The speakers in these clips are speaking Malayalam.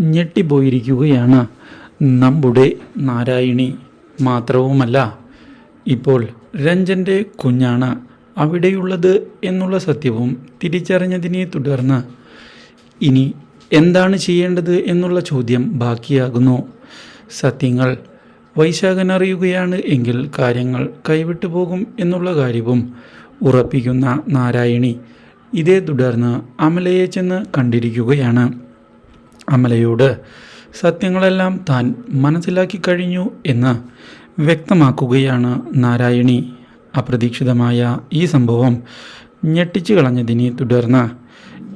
ഞെട്ടിപ്പോയിരിക്കുകയാണ്. നമ്മുടെ നാരായണി മാത്രവുമല്ല ഇപ്പോൾ രഞ്ജന്റെ കുഞ്ഞാണ് അവിടെയുള്ളത് എന്നുള്ള സത്യവും തിരിച്ചറിഞ്ഞതിനെ തുടർന്ന് ഇനി എന്താണ് ചെയ്യേണ്ടത് എന്നുള്ള ചോദ്യം ബാക്കിയാകുന്നു. സത്യങ്ങൾ വൈശാഖൻ അറിയുകയാണ് എങ്കിൽ കാര്യങ്ങൾ കൈവിട്ടു പോകും എന്നുള്ള കാര്യവും ഉറപ്പിക്കുന്ന നാരായണി ഇതേ തുടർന്ന് അമലയെ ചെന്ന് കണ്ടിരിക്കുകയാണ്. അമലയോട് സത്യങ്ങളെല്ലാം താൻ മനസ്സിലാക്കി കഴിഞ്ഞു എന്ന് വ്യക്തമാക്കുകയാണ് നാരായണി. അപ്രതീക്ഷിതമായ ഈ സംഭവം ഞെട്ടിച്ചു കളഞ്ഞതിനെ തുടർന്ന്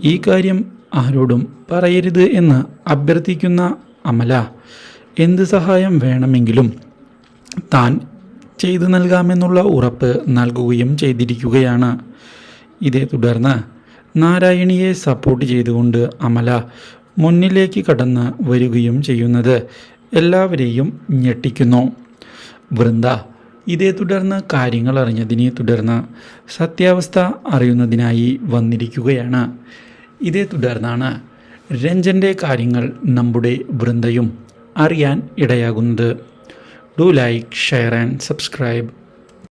ഈ കാര്യം ആരോടും പറയരുത് എന്ന് അഭ്യർത്ഥിക്കുന്ന അമല എന്ത് സഹായം വേണമെങ്കിലും താൻ ചെയ്തു നൽകാമെന്നുള്ള ഉറപ്പ് നൽകുകയും ചെയ്തിരിക്കുകയാണ്. ഇതേ തുടർന്ന് നാരായണിയെ സപ്പോർട്ട് ചെയ്തുകൊണ്ട് അമല മുന്നിലേക്ക് കടന്ന് വരികയും ചെയ്യുന്നത് എല്ലാവരെയും ഞെട്ടിക്കുന്നു. വൃന്ദ ഇതേ തുടർന്ന് കാര്യങ്ങൾ അറിഞ്ഞതിനെ തുടർന്ന് സത്യാവസ്ഥ അറിയുന്നതിനായി വന്നിരിക്കുകയാണ്. ഇതേ തുടർന്നാണ് രഞ്ജന്റെ കാര്യങ്ങൾ നമ്മുടെ വൃന്ദയും അറിയാൻ ഇടയാകുന്നത്. Do like share and subscribe.